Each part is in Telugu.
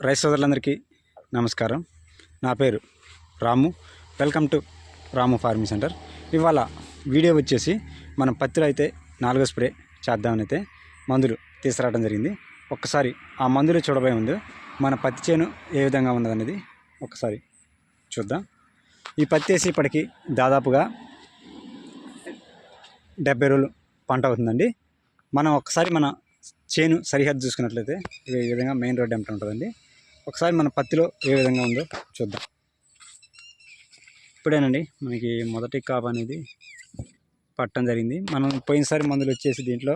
రైతు సోదరులందరికీ నమస్కారం. నా పేరు Ramu. Welcome to Ramu farming center. ఇవాళ వీడియో వచ్చేసి మనం పత్తిలో అయితే నాలుగో స్ప్రే చేద్దామని అయితే మందులు తీసుకురావడం జరిగింది. ఒక్కసారి ఆ మందులు చూడబోయే ముందు మన పత్తి చేను ఏ విధంగా ఉన్నదనేది ఒకసారి చూద్దాం. ఈ పత్తి వేసి ఇప్పటికి దాదాపుగా డెబ్బై రోజులు పంట అవుతుందండి. మనం ఒకసారి మన చేను సరిహద్దు చూసుకున్నట్లయితే ఈ విధంగా మెయిన్ రోడ్ ఎంట ఉంటుందండి. ఒకసారి మన పత్తిలో ఏ విధంగా ఉందో చూద్దాం. ఇప్పుడేనండి మనకి మొదటి కాపు అనేది పట్టడం జరిగింది. మనం పోయినసారి మందులు వచ్చేసి దీంట్లో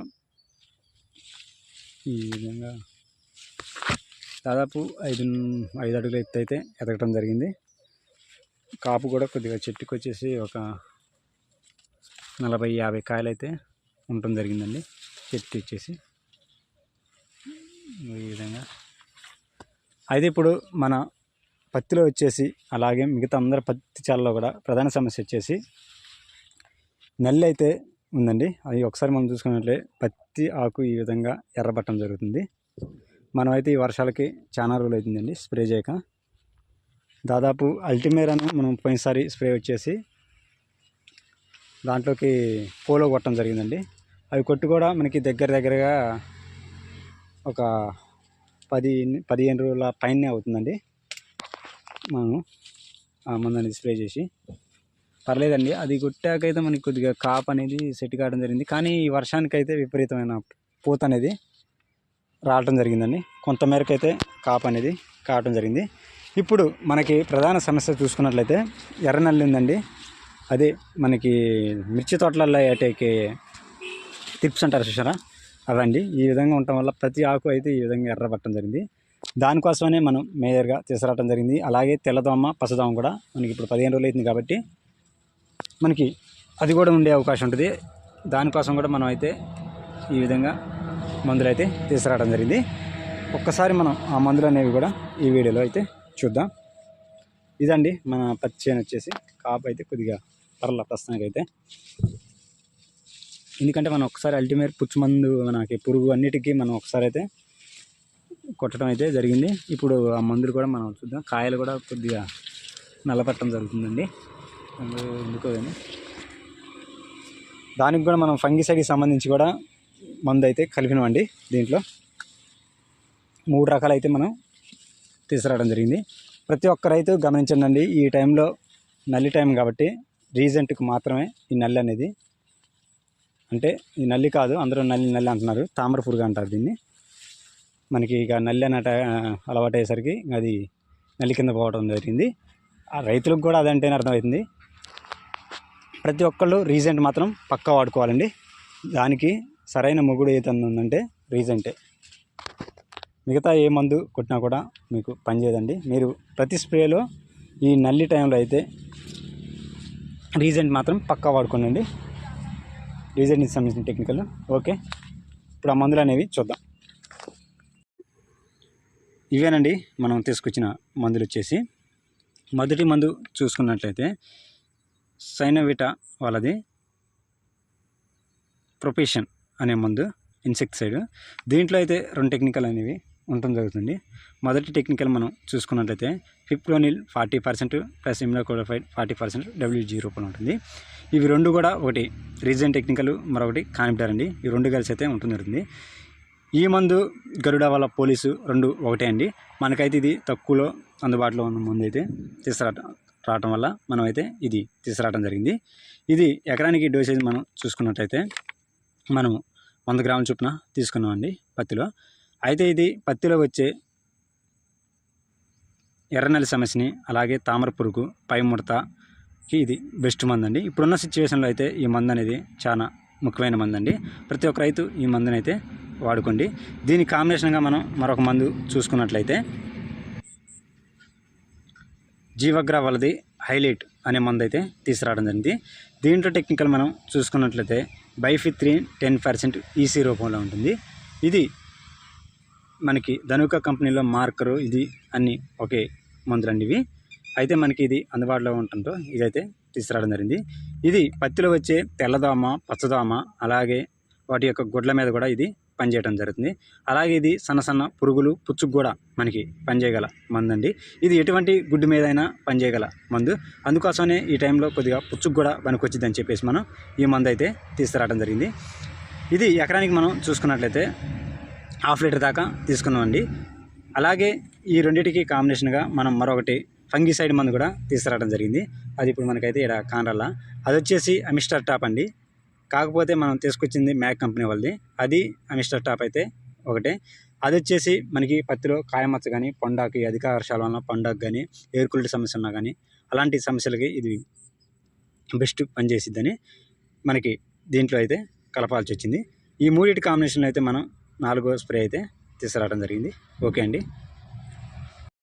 ఈ విధంగా దాదాపు ఐదు ఐదు అడుగుల ఎత్తు అయితే ఎదగటం జరిగింది. కాపు కూడా కొద్దిగా చెట్టుకు వచ్చేసి ఒక నలభై యాభై కాయలు అయితే ఉండటం జరిగిందండి. చెట్టు ఇచ్చేసి ఈ విధంగా. అయితే ఇప్పుడు మన పత్తిలో వచ్చేసి అలాగే మిగతా అందరి పత్తి చాలలో కూడా ప్రధాన సమస్య వచ్చేసి నల్లి అయితే ఉందండి. అది ఒకసారి మనం చూసుకున్నట్లే పత్తి ఆకు ఈ విధంగా ఎర్రబట్టడం జరుగుతుంది. మనమైతే ఈ వర్షాలకి చాలా రోజులు అవుతుందండి స్ప్రే చేయక. దాదాపు అల్టిమేరాను మనం పోయినసారి స్ప్రే వచ్చేసి దాంట్లోకి పోలో కొట్టడం జరిగిందండి. అవి కొట్టు కూడా మనకి దగ్గర దగ్గరగా ఒక పది పదిహేను రోజుల పైనే అవుతుందండి. మనం ఆ స్ప్రే చేసి. పర్లేదండి అది కొట్టాకైతే మనకి కొద్దిగా కాప్ అనేది సెట్ కావడం జరిగింది. కానీ ఈ వర్షానికైతే విపరీతమైన పూత అనేది రావటం జరిగిందండి. కొంతమేరకు అయితే కాప్ అనేది కావటం జరిగింది. ఇప్పుడు మనకి ప్రధాన సమస్య చూసుకున్నట్లయితే ఎర్ర నల్లి ఉందండి. అదే మనకి మిర్చి తోటలలో ఏటేకి టిప్స్ అంటారు చూసారా? అవండి. ఈ విధంగా ఉండటం వల్ల ప్రతి ఆకు అయితే ఈ విధంగా ఎర్రబట్టడం జరిగింది. దానికోసమనే మనం మేజర్గా తీసుకురావడం జరిగింది. అలాగే తెల్లదోమ పసదోమ కూడా మనకి ఇప్పుడు పదిహేను రోజులు అవుతుంది కాబట్టి మనకి అది కూడా ఉండే అవకాశం ఉంటుంది. దానికోసం కూడా మనం అయితే ఈ విధంగా మందులు అయితే తీసుకురావడం జరిగింది. ఒక్కసారి మనం ఆ మందులు అనేవి కూడా ఈ వీడియోలో అయితే చూద్దాం. ఇదండి మన పచ్చి చేను వచ్చేసి కాపు అయితే కొద్దిగా పర్ల ప్రస్తుతానికి అయితే ఎందుకంటే మనం ఒకసారి అల్టిమేట్ పుచ్చుమందు మనకి పురుగు అన్నిటికీ మనం ఒకసారి అయితే కొట్టడం అయితే జరిగింది. ఇప్పుడు ఆ మందులు కూడా మనం చూద్దాం. కాయలు కూడా కొద్దిగా నల్లపట్టడం జరుగుతుందండి. ఎందుకో కానీ దానికి కూడా మనం ఫంగిసైడ్కి సంబంధించి కూడా మందు అయితే కలిపినామండి దీంట్లో. మూడు రకాలు అయితే మనం తీసుకురావడం జరిగింది. ప్రతి ఒక్క రైతు గమనించండి ఈ టైంలో నల్లి టైం కాబట్టి రీజెంట్కి మాత్రమే ఈ నల్లి అనేది అంటే ఈ నల్లి కాదు అందరూ నల్లి నల్లి అంటున్నారు. తామర పురుగు అంటారు దీన్ని. మనకి ఇక నల్లి అన్నట అలవాటు అయ్యేసరికి అది నల్లి కింద పోవడం జరిగింది. ఆ రైతులకు కూడా అదంటేనే అర్థమవుతుంది. ప్రతి ఒక్కళ్ళు రీజెంట్ మాత్రం పక్కా వాడుకోవాలండి. దానికి సరైన మొగుడు ఏదన్నా ఉందంటే రీజెంటే మిగతా ఏ మందు కొట్టినా కూడా మీకు పనిచేయదండి మీరు ప్రతి స్ప్రేలో ఈ నల్లి టైంలో అయితే రీజెంట్ మాత్రం పక్కా వాడుకోనండి. రీజెంట్కి సంబంధించిన టెక్నికల్ ఓకే. ఇప్పుడు ఆ మందులు అనేవి చూద్దాం. ఇవేనండి మనం తీసుకొచ్చిన మందులు వచ్చేసి. మొదటి మందు చూసుకున్నట్లయితే సైనోవిటా వాళ్ళది ప్రొపేషన్ అనే మందు ఇన్సెక్టిసైడ్ దీంట్లో అయితే రెండు టెక్నికల్ అనేవి ఉండటం జరుగుతుంది. మొదటి టెక్నికల్ మనం చూసుకున్నట్లయితే ఫిప్రోనిల్ ఫార్టీ పర్సెంట్ ప్లస్ ఇమ్లోకోడఫైడ్ ఫార్టీ పర్సెంట్ డబ్ల్యూజీ రూపంలో ఉంటుంది. ఇవి రెండు కూడా ఒకటి రీజన్ టెక్నికల్ మరొకటి కానిప్టార్ అండి. ఈ రెండు కలిసి అయితే ఉంటుంది జరుగుతుంది. ఈ మందు గరుడ వాళ్ళ పోలీసు రెండు ఒకటే అండి. మనకైతే ఇది తక్కువలో అందుబాటులో ఉన్న మందు అయితే తీసుకురావటం రావటం వల్ల మనమైతే ఇది తీసుకురావడం జరిగింది. ఇది ఎకరానికి డోసేజ్ మనం చూసుకున్నట్టయితే మనం వంద గ్రాముల చొప్పున తీసుకున్నామండి పత్తిలో. అయితే ఇది పత్తిలో వచ్చే ఎర్రనల్లి సమస్యని అలాగే తామర పురుగు పై ముడతకి ఇది బెస్ట్ మందు అండి ఇప్పుడున్న సిచ్యువేషన్లో అయితే ఈ మందు అనేది చాలా ముఖ్యమైన మందు అండి ప్రతి ఒక్క రైతు ఈ మందుని అయితే వాడుకోండి. దీని కాంబినేషన్గా మనం మరొక మందు చూసుకున్నట్లయితే జీవగ్రా వాళ్ళది హైలైట్ అనే మందు అయితే తీసుకురావడం జరిగింది. దీంట్లో టెక్నికల్ మనం చూసుకున్నట్లయితే బైఫిత్రిన్ టెన్ పర్సెంట్ ఈసీ రూపంలో ఉంటుంది. ఇది మనకి ధనుక కంపెనీలో మార్కరు ఇది అన్ని ఒకే మందులండి ఇవి. అయితే మనకి ఇది అందుబాటులో ఉండటంతో ఇదైతే తీసుకురావడం జరిగింది. ఇది పత్తిలో వచ్చే తెల్లదోమ పచ్చదోమ అలాగే వాటి యొక్క గుడ్ల మీద కూడా ఇది పనిచేయడం జరుగుతుంది. అలాగే ఇది సన్న సన్న పురుగులు పుచ్చుకు కూడా మనకి పనిచేయగల మందు అండి ఇది ఎటువంటి గుడ్డు మీద అయినా పనిచేయగల మందు. అందుకోసమే ఈ టైంలో కొద్దిగా పుచ్చుకు కూడా పనికొచ్చిద్దని చెప్పేసి మనం ఈ మందు అయితే తీసుకురావడం జరిగింది. ఇది ఎకరానికి మనం చూసుకున్నట్లయితే హాఫ్ లీటర్ దాకా తీసుకున్నామండి అలాగే ఈ రెండింటికి కాంబినేషన్గా మనం మరొకటి ఫంగిసైడ్ మందు కూడా తీసుకురావడం జరిగింది. అది ఇప్పుడు మనకైతే ఇక్కడ కానరల్లా అది వచ్చేసి అమిస్టర్ టాప్ అండి. కాకపోతే మనం తీసుకొచ్చింది మ్యాక్ కంపెనీ వాళ్ళది. అది అమిస్టర్ టాప్ అయితే ఒకటే. అది వచ్చేసి మనకి పత్తిలో కాయమచ్చ కానీ పొండాకి అధిక వర్షాల వలన పొండాకు కానీ ఏరుకుళ్ళి సమస్య ఉన్నా కానీ అలాంటి సమస్యలకి ఇది బెస్ట్ పనిచేసిద్దని మనకి దీంట్లో అయితే కలపాల్సి వచ్చింది. ఈ మూడింటి కాంబినేషన్లో అయితే మనం నాలుగో స్ప్రే అయితే తీసుకురావడం జరిగింది. ఓకే అండి.